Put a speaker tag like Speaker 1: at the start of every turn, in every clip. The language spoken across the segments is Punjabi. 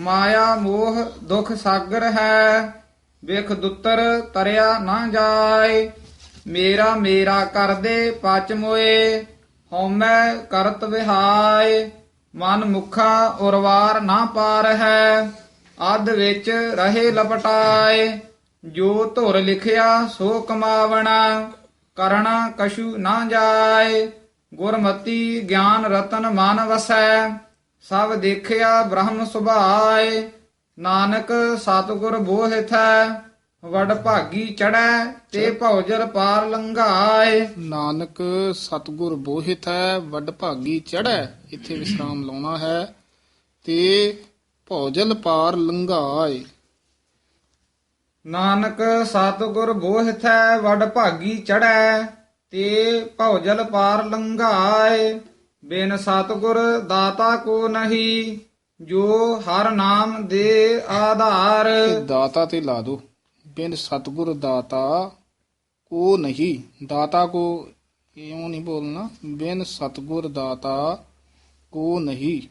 Speaker 1: ਮਾਇਆ, ਮੋਹ, ਦੁਖ, ਸਾਗਰ ਹੈ। ਵਿਖ ਦੁੱਤਰ ਤਰਿਆ ਨਾ ਜਾਏ। ਮੇਰਾ ਮੇਰਾ ਕਰਦੇ ਪਚ ਮੋਏ। ਹਉਮੈ ਕਰਤ ਵਿਹਾਏ। ਮਨ ਮੁਖਾ ਉਰਵਾਰ ਨਾ ਪਾਰ ਹੈ। ਅਧ ਵਿੱਚ ਰਹੇ ਲਪਟਾਏ। ਜੋ ਧੁਰ ਲਿਖਿਆ ਸੋ ਕਮਾਵਣਾ। ਕਰਣਾ ਕਸ਼ੂ ਨਾ ਜਾਏ। ਗੁਰਮਤੀ ਗਿਆਨ ਰਤਨ ਮਨ ਵਸੈ। ਸਭ ਦੇਖਿਆ ਬ੍ਰਹਮ ਸੁਭਾਏ ਨਾਨਕ ਸਤਿਗੁਰ ਬੋਹਿਥੈ ਵਡ ਭਾਗੀ ਚੜੈ ਤੇ ਭਉਜਲ ਪਾਰ ਲੰਘਾਏ।
Speaker 2: ਨਾਨਕ ਸਤਗੁਰ ਬੋਹਿਤ ਹੈ ਵੱਡ ਭਾਗੀ ਚੜੈ ਇੱਥੇ ਵਿਸਰਾਮ ਲਾਉਣਾ ਹੈ ਤੇ ਭੋਜਲ ਪਾਰ ਲੰਘਾਏ।
Speaker 1: ਨਾਨਕ ਸਤਿਗੁਰ ਬੋਹਿਥੈ ਵਡ ਭਾਗੀ ਚੜੈ ਤੇ ਭਉਜਲ ਪਾਰ ਲੰਘਾਏ। ਬਿਨ ਸਤਿਗੁਰ ਦਾਤਾ ਕੋ ਨਹੀਂ ਜੋ ਹਰ ਨਾਮ ਦੇ ਆਧਾਰ।
Speaker 2: ਦਾਤਾ ਤੇ ਲਾ ਦੋ। ਬਿਨ ਸਤਗੁਰ ਦਾਤਾ ਕੋ ਨਹੀਂ। ਦਾਤਾ ਕੋ ਇਉਂ ਨਹੀਂ ਬੋਲਣਾ। ਬਿਨ ਸਤਗੁਰ ਦਾਤਾ ਕੋ ਨਹੀਂ।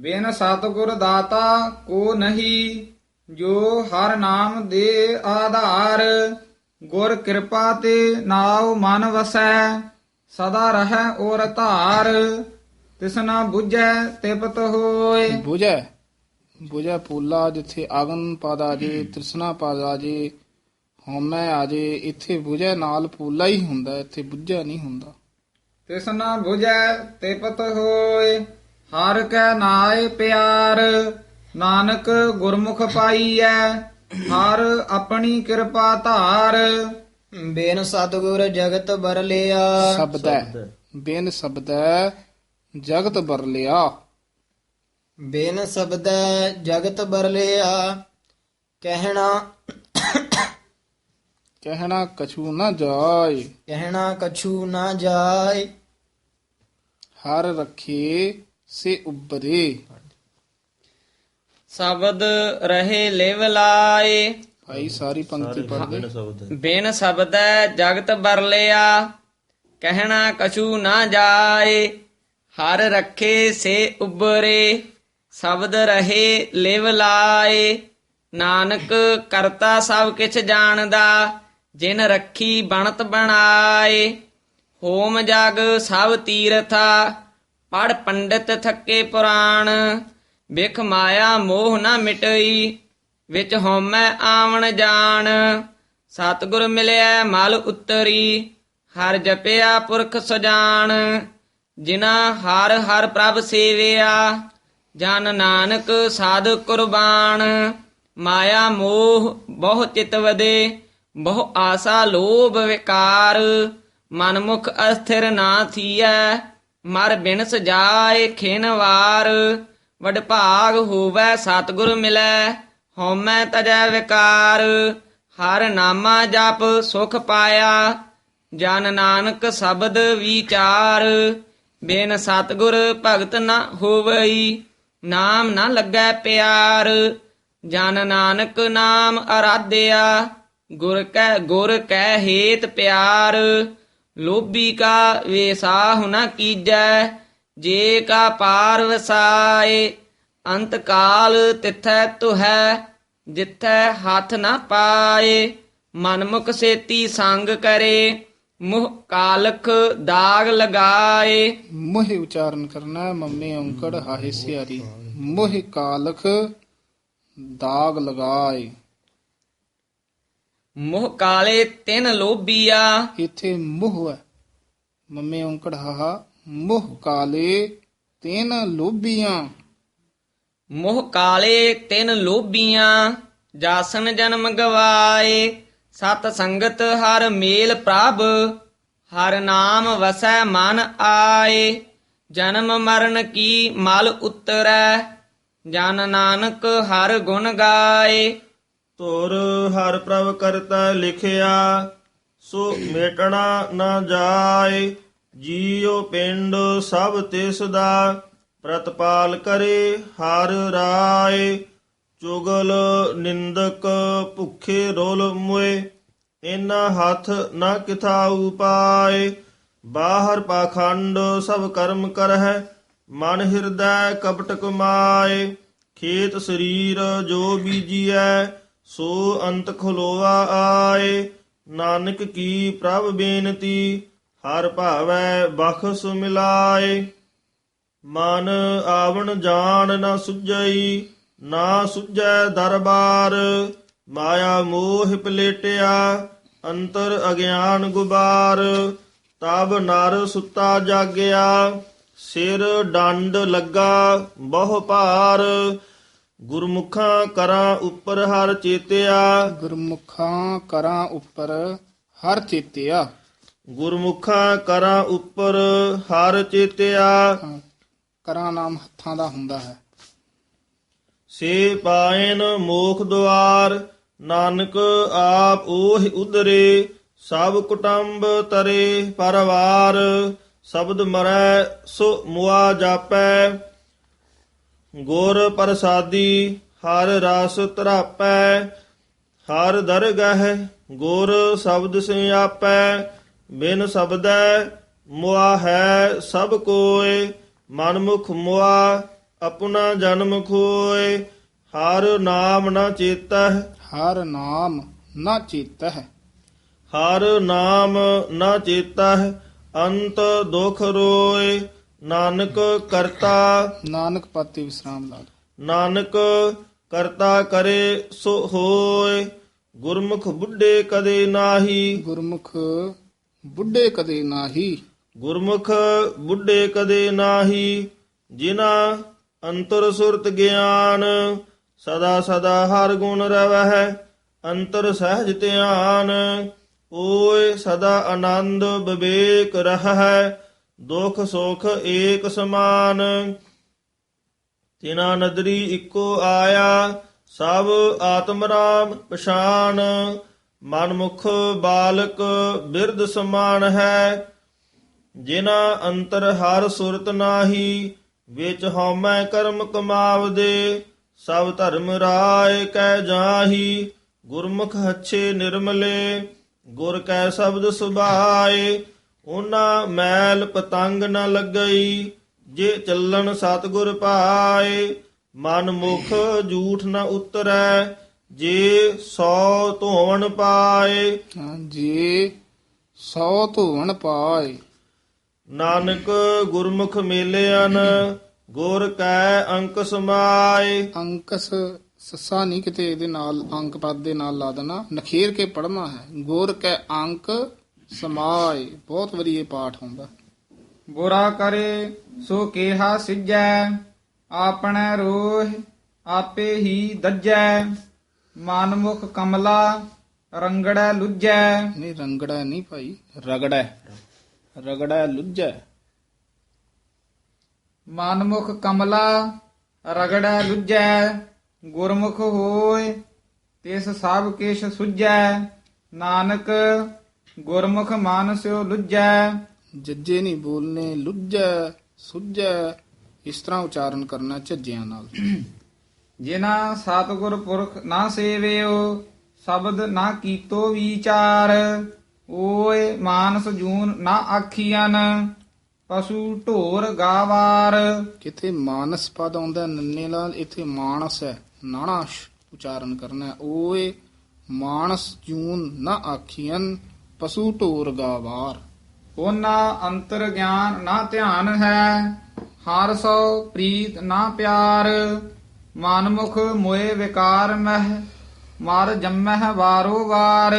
Speaker 1: ਬਿਨ ਸਤਿਗੁਰ ਦਾਤਾ ਕੋ ਨਹੀਂ ਜੋ ਹਰ ਨਾਮ ਦੇ ਆਧਾਰ। ਗੁਰ ਕਿਰਪਾ ਤੇ ਨਾਉ ਮਨ ਵਸੈ। ਸਦਾ ਰਹੈ ਔਰ ਧਾਰ ਤਿਸਨਾ 부ਝੈ ਤਿਪਤ ਹੋਏ।
Speaker 2: ਬੁਝੈ ਬੁਝੈ ਪੂਲਾ ਜਿੱਥੇ ਅਗਨ ਪਾਦਾ ਜੇ ਤ੍ਰਿਸ਼ਨਾ ਪਾਦਾ ਜੇ ਹਉਮੈ ਆ ਜੇ ਇੱਥੇ ਬੁਝੈ ਨਾਲ ਪੂਲਾ ਹੀ ਹੁੰਦਾ ਇੱਥੇ ਬੁਝੈ ਨਹੀਂ ਹੁੰਦਾ।
Speaker 1: ਤਿਸਨਾ 부ਝੈ ਤਿਪਤ ਹੋਏ ਹਰ ਕੈ ਨਾਏ ਪਿਆਰ ਨਾਨਕ ਗੁਰਮੁਖ ਪਾਈਐ ਹਰ ਆਪਣੀ ਕਿਰਪਾ ਧਾਰ
Speaker 3: ਬਿਨ ਸਤਿਗੁਰ ਜਗਤ ਬਰਲਿਆ।
Speaker 2: ਸ਼ਬਦੈ। ਬਿਨ ਸ਼ਬਦੈ ਜਗਤ ਬਰਲਿਆ।
Speaker 3: ਬਿਨ ਸਬਦੈ ਜਗਤ ਬਰਲਿਆ। ਕਹਿਣਾ
Speaker 2: ਕਹਿਣਾ ਕਛੂ ਨਾ ਜਾਏ।
Speaker 3: ਕਹਿਣਾ ਕਛੂ ਨਾ ਜਾਏ।
Speaker 2: ਹਰ ਰੱਖੇ ਸੇ ਉਬਰੇ
Speaker 4: ਸ਼ਬਦ ਰਹੇ ਲਿਵ ਲਾਏ
Speaker 2: ਭਾਈ ਸਾਰੀ ਪੰਕਤੀ ਪੜ੍ਹਦੇ।
Speaker 4: ਬਿਨ ਸ਼ਬਦੈ ਜਗਤ ਬਰਲਿਆ। ਕਹਿਣਾ ਕਛੂ ਨਾ ਜਾਏ ਹਰ ਰੱਖੇ ਸੇ ਉਬਰੇ ਸ਼ਬਦ ਰਹੇ ਲਿਵ ਲਾਏ। ਨਾਨਕ ਕਰਤਾ ਸਭ ਕਿਛ ਜਾਣਦਾ ਜਿਨ ਰੱਖੀ ਬਣਤ ਬਣਾਏ। ਹੋਮ ਜਗ ਸਭ ਤੀਰਥਾ ਪੜ ਪੰਡਿਤ ਥੱਕੇ ਪੁਰਾਣ। ਵਿਖ ਮਾਇਆ ਮੋਹ ਨਾ ਮਿਟਈ ਵਿੱਚ ਹਉਮੈ ਆਵਣ ਜਾਣ। ਸਤਿਗੁਰ ਮਿਲਿਆ ਮਲ ਉਤਰੀ, ਹਰ ਜਪਿਆ ਪੁਰਖ ਸੁਜਾਨ ਜਿਨਾ ਹਰ ਹਰ ਪ੍ਰਭ ਸੇਵਿਆ, ਜਨ ਨਾਨਕ ਸਾਧ ਕੁਰਬਾਨ। ਮਾਇਆ ਮੋਹ ਬਹੁ ਚਿਤ ਵਦੇ ਬਹੁ ਆਸਾ ਲੋਭ ਵਿਕਾਰ। ਮਨਮੁਖ ਅਸਥਿਰ ਨਾ ਥੀਐ, ਮਰ ਬਿਨਸ ਜਾਏ ਖਿਨ ਵਾਰ। ਵਡ ਭਾਗ ਹੋਵੈ ਸਤਿਗੁਰ ਮਿਲੈ ਹਉਮੈ ਤਜੈ ਵਿਕਾਰ, ਹਰ ਨਾਮਾ ਜਪ ਸੁਖ ਪਾਇਆ, ਜਨ ਨਾਨਕ ਸ਼ਬਦ ਵਿਚਾਰ, ਬਿਨ ਸਤਿਗੁਰ ਭਗਤ ਨਾ ਹੋਵਈ, ਨਾਮ ਨਾ ਲੱਗੈ ਪਿਆਰ, ਜਨ ਨਾਨਕ ਨਾਮ ਅਰਾਧਿਆ, ਗੁਰ ਕੈ ਗੁਰ ਕੈ ਹੇਤ ਪਿਆਰ, ਲੋਭੀ ਕਾ ਵੇਸਾਹੁ ਨਾ ਕੀਜੈ, ਜੇ ਕਾ ਪਾਰ ਵਸਾਏ ਅੰਤ ਕਾਲ ਤਿਥੈ ਤੁਹੈ ਜਿਥੈ ਹੱਥ ਨਾ ਪਾਏ ਮਨਮੁਖ ਸੇਤੀ ਸੰਗ ਕਰੇ ਮੁਹ ਕਾਲਖ ਦਾਗ ਲਗਾਏ।
Speaker 2: ਮੋਹਿ ਉਚਾਰਨ ਕਰਨਾ ਮੰਮੇ ਔਂਕੜ ਹਾਹੇ ਸਿਆਰੀ। ਮੋਹਿ ਕਾਲਖ ਦਾਗ ਲਗਾਏ।
Speaker 4: ਮੁਹ ਕਾਲੇ ਤਿਨ ਲੋਭੀਆ।
Speaker 2: ਇੱਥੇ ਮੋਹ ਹੈ। ਮੰਮੇ ਔਂਕੜ ਹਾਹਾ ਮੋਹ ਕਾਲੇ ਤੈਨ ਲੋਭੀਆਂ।
Speaker 4: ਮੁਹ ਕਾਲੇ ਤਿਨ ਲੋਭੀਆਂ, ਜਾਸਨ ਜਨਮ ਗਵਾਏ। ਸਤ ਸੰਗਤ ਹਰ ਮੇਲ ਪ੍ਰਭ, ਹਰ ਨਾਮ ਵਸੈ ਮਨ ਆਏ। ਜਨਮ ਮਰਨ ਕੀ ਮਲ ਉਤਰੈ, ਜਨ ਨਾਨਕ ਹਰ ਗੁਣ ਗਾਏ।
Speaker 5: ਤੁਰ ਹਰ ਪ੍ਰਭ ਕਰਤਾ ਲਿਖਿਆ, ਸੋ ਮੇਟਣਾ ਨਾ ਜਾਏ। ਜੀਉ ਪਿੰਡ ਸਭ ਤਿਸ ਦਾ ਪ੍ਰਤਪਾਲ ਕਰੇ, ਹਰ ਰਾਏ, ਚੁਗਲ ਨਿੰਦਕ ਭੁਖੇ ਰੋਲ ਮੁਏ ਇਨਾ ਹੱਥ ਨਾ ਕਿਥਾ ਉਪਾਏ ਬਾਹਰ ਪਾਖੰਡ ਸਭ ਕਰਮ ਕਰਹਿ, ਮਨ ਹਿਰਦੈ ਕਪਟ ਕਮਾਏ ਖੇਤ ਸਰੀਰ ਜੋ ਬੀਜੀਐ, ਸੋ ਅੰਤ ਖਲੋਆ ਆਏ। ਨਾਨਕ ਕੀ ਪ੍ਰਭ ਬੇਨਤੀ, ਹਰ ਭਾਵੈ ਬਖਸ ਮਿਲਾਏ। ਮਨ ਆਵਣ ਜਾਣ ਨਾ ਸੁਝਈ ਨਾ ਸੁਝੈ ਦਰਬਾਰ। ਮਾਇਆ ਮੋਹ ਪਲੇਟਿਆ ਅੰਤਰ ਅਗਿਆਨ ਗੁਬਾਰ। ਤਬ ਨਰ ਸੁੱਤਾ ਜਾਗਿਆ ਸਿਰ ਡੰਡ ਲੱਗਾ ਬਹੁ ਭਾਰ। ਗੁਰਮੁਖਾਂ ਕਰਾਂ ਉੱਪਰ ਹਰ ਚੇਤਿਆ।
Speaker 2: ਗੁਰਮੁਖਾਂ ਕਰਾਂ ਉੱਪਰ ਹਰ ਚੇਤਿਆ।
Speaker 5: ਗੁਰਮੁਖਾਂ ਕਰਾਂ ਉੱਪਰ ਹਰ ਚੇਤਿਆ।
Speaker 2: ਕਰਾਂ ਨਾਮ ਹੱਥਾਂ ਦਾ ਹੁੰਦਾ ਹੈ।
Speaker 5: ਸੇ ਪਾਇਨ ਮੋਖ ਦੁਆਰ, ਨਾਨਕ ਆਪ ਉਹੀ ਉਦਰੇ ਸਭ ਕੁਟੰਬ ਤਰੇ ਪਰਵਾਰ, ਸ਼ਬਦ ਮਰੈ ਸੋ ਮੁਆ ਜਾਪੈ। ਗੁਰ ਪ੍ਰਸਾਦੀ ਹਰ ਰਸ ਤਰਾਪੈ ਹਰ ਦਰਗਹਿ ਗੁਰ ਸ਼ਬਦ ਸਿਆਪੈ, ਬਿਨ ਸ਼ਬਦੈ ਮੁਆ ਹੈ ਸਭ ਕੋਇ ਮਨਮੁਖ ਮੁਆ ਆਪਣਾ ਜਨਮ ਖੋਏ ਹਰ ਨਾਮ ਨਾ ਚੇਤਹਿ।
Speaker 2: ਹਰ ਨਾਮ ਨਾ ਚੇਤਹਿ।
Speaker 5: ਹਰ ਨਾਮ ਨਾ ਚੇਤਹਿ ਅੰਤ ਦੁਖ ਰੋਏ ਨਾਨਕ ਕਰਤਾ।
Speaker 2: ਨਾਨਕ ਪਾਤੇ ਵਿਸਰਾਮ ਲਾ।
Speaker 5: ਨਾਨਕ ਕਰਤਾ ਕਰੇ ਸੋ ਹੋਏ ਗੁਰਮੁਖ ਬੁੱਢੇ ਕਦੇ ਨਾਹੀ।
Speaker 2: ਗੁਰਮੁਖ ਬੁੱਢੇ ਕਦੇ ਨਾਹੀ।
Speaker 5: ਗੁਰਮੁਖ ਬੁੱਢੇ ਕਦੇ ਨਾਹੀ ਜਿਨਾ ਅੰਤਰ ਸੁਰਤ ਗਿਆਨ, ਸਦਾ ਸਦਾ ਹਰ ਗੁਣ ਰਵਹਿ, ਅੰਤਰ ਸਹਿਜ ਧਿਆਨ, ਓਏ ਸਦਾ ਆਨੰਦ ਵਿਵੇਕ ਰਹਿ ਦੁਖ ਸੁਖ ਏਕ ਸਮਾਨ। ਤਿਨਾ ਨਦਰੀ ਇੱਕੋ ਆਇਆ, ਸਭ ਆਤਮ ਰਾਮ ਪਛਾਨ। ਮਨਮੁਖ ਬਾਲਕ ਬਿਰਧ ਸਮਾਨ ਹੈ ਜਿਨਾ ਅੰਤਰ ਹਰ ਸੁਰਤ ਨਾਹੀ, ਵਿੱਚ ਹਉਮੈ ਕਰਮ ਕਮਾਵਦੇ, ਸਭ ਧਰਮ ਰਾਏ ਕੈ ਜਾਹੀ, ਗੁਰਮੁਖ ਹੱਛੇ ਨਿਰਮਲੇ, ਗੁਰ ਕੈ ਸ਼ਬਦ ਸੁਭਾਏ, ਉਹਨਾਂ ਮੈਲ ਪਤੰਗ ਨ ਲੱਗਈ, ਜੇ ਚੱਲਣ ਸਤਿਗੁਰ ਪਾਏ, ਮਨ ਮੁਖ ਝੂਠ ਨ ਉਤਰੈ, ਜੇ ਸੌ ਧੋਵਣ ਪਾਏ।
Speaker 2: ਜੇ ਸੌ ਧੋਵਣ ਪਾਏ।
Speaker 5: ਨਾਨਕ ਗੁਰਮੁਖ ਮੇਲਿਆਨ ਗੁਰ ਕੈ ਅੰਕ ਸਮਾਏ
Speaker 2: ਅੰਕਸ ਸੱਸਾ ਨਹੀਂ ਕਿਤੇ ਇਹਦੇ ਨਾਲ ਅੰਕ ਪਦ ਦੇ ਨਾਲ ਲਾ ਦੇਣਾ। ਨਖੇਰ ਕੇ ਪੜਨਾ ਹੈ। ਗੁਰ ਕੈ ਅੰਕ ਸਮਾਏ। ਬਹੁਤ ਇਹ ਪਾਠ ਹੁੰਦਾ।
Speaker 1: ਬੁਰਾ ਕਰੇ ਸੋ ਕੇਹਾ ਸਿਜੈ ਆਪਣੇ ਰੋਹ ਆਪੇ ਹੀ ਦੱਜੈ। ਮਨਮੁਖ ਕਮਲਾ ਰੰਗੜੈ ਲੁੱਜੈ।
Speaker 2: ਨਹੀਂ ਰੰਗੜਾ ਨਹੀਂ ਭਾਈ ਰਗੜਾ। ਰਗੜਾ ਲੁੱਜੈ
Speaker 1: ਮਨਮੁਖ ਕਮਲਾ ਰਗੜੈ ਲੁੱਜੈ ਗੁਰਮੁਖ ਹੋਏ ਤਿਸ ਸਭ ਕਿਛ ਸੁਝੈ ਨਾਨਕ ਗੁਰਮੁਖ ਮਾਨਸਿਓ ਲੁੱਜੈ
Speaker 2: ਜੱਜੇ ਨਹੀਂ ਬੋਲਨੇ ਲੁੱਜੈ ਸੁੱਜੈ ਇਸ ਤਰ੍ਹਾਂ ਉਚਾਰਨ ਕਰਨਾ ਝੱਜਿਆਂ ਨਾਲ।
Speaker 1: ਜਿਨਾ ਸਤਿਗੁਰ ਪੁਰਖ ਨਾ ਸੇਵਿਓ ਸ਼ਬਦ ਨਾ ਕੀਤੋ ਵਿਚਾਰ। ਓਏ ਮਾਨਸ ਜੂਨ ਨਾ ਆਖੀਆਂ ਪਸ਼ੂ ਢੋਰ ਗਾਵਾਰ।
Speaker 2: ਕਿਤੇ ਮਾਨਸ ਪਦ ਆਉਂਦਾ ਨੰਨੇ ਨਾਲ ਇੱਥੇ ਮਾਨਸ ਹੈ। ਨਾਣਾ ਉਚਾਰਨ ਕਰਨਾ। ਓਏ ਮਾਨਸ ਜੂਨ ਨਾ ਆਖੀਆਂ ਪਸ਼ੂ ਢੋਰ ਗਾਵਾਰ।
Speaker 1: ਉਹਨਾਂ ਅੰਤਰ ਗਿਆਨ ਨਾ ਧਿਆਨ ਹੈ ਹਰ ਸੋ ਪ੍ਰੀਤ ਨਾ ਪਿਆਰ। ਮਨਮੁਖ ਮੋਏ ਵਿਕਾਰ ਮਹਿ ਮਰ ਜੰਮਹਿ ਵਾਰੋ ਵਾਰ।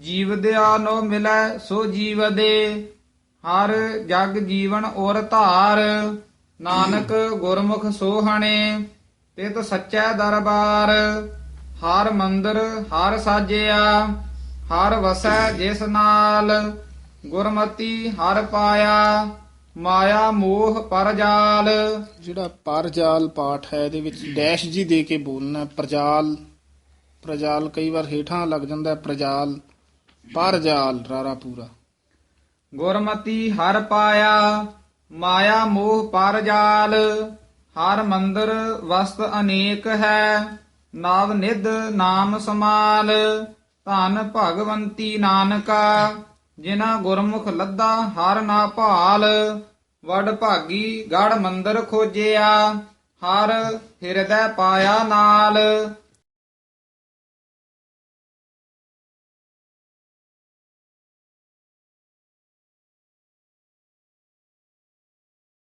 Speaker 1: ਜੀਵ ਦਿਆ ਨੋ ਮਿਲੈ, ਸੋ ਜੀਵਦੇ। ਹਰ ਜਗ ਜੀਵਨ ਔਰ ਧਾਰ, ਨਾਨਕ ਗੁਰਮੁਖ ਸੋਹਣੇ, ਤਿਤ ਸੱਚੈ ਦਰਬਾਰ। ਹਰ ਮੰਦਰ, ਹਰ ਸਾਜਿਆ, ਹਰ ਵਸੈ ਜਿਸ ਨਾਲ। ਗੁਰਮਤੀ ਹਰ ਪਾਇਆ, ਮਾਇਆ ਮੋਹ ਪਰਜਾਲ
Speaker 2: ਜਿਹੜਾ ਪਰਜਾਲ ਪਾਠ ਹੈ, ਇਹਦੇ ਵਿੱਚ ਡੈਸ਼ ਜੀ ਦੇ ਕੇ ਬੋਲਣਾ ਹੈ। ਪ੍ਰਜਾਲ। ਪ੍ਰਜਾਲ ਕਈ ਵਾਰ ਹੇਠਾਂ ਲੱਗ ਜਾਂਦਾ ਪ੍ਰਜਾਲ। ਪ੍ਰਜਾਲ ਪਰਜਾਲ ਰਾਰਾ ਪੂਰਾ।
Speaker 1: ਗੁਰਮਤੀ ਹਰ ਪਾਇਆ, ਮਾਇਆ ਮੋਹ ਪਰ ਜਾਲ, ਹਰ ਮੰਦਰ ਵਸਤ ਅਨੇਕ ਹੈ, ਨਾਵ ਨਿਧ ਨਾਮ ਸਮਾਲ, ਧਨ ਭਗਵੰਤੀ ਨਾਨਕਾ ਜਿਨਾ ਗੁਰਮੁਖ ਲੱਦਾ ਹਰ ਨਾ ਭਾਲ, ਵਡ ਭਾਗੀ ਗੜ ਮੰਦਰ ਖੋਜਿਆ, ਹਰ ਹਿਰਦੈ ਪਾਇਆ ਨਾਲ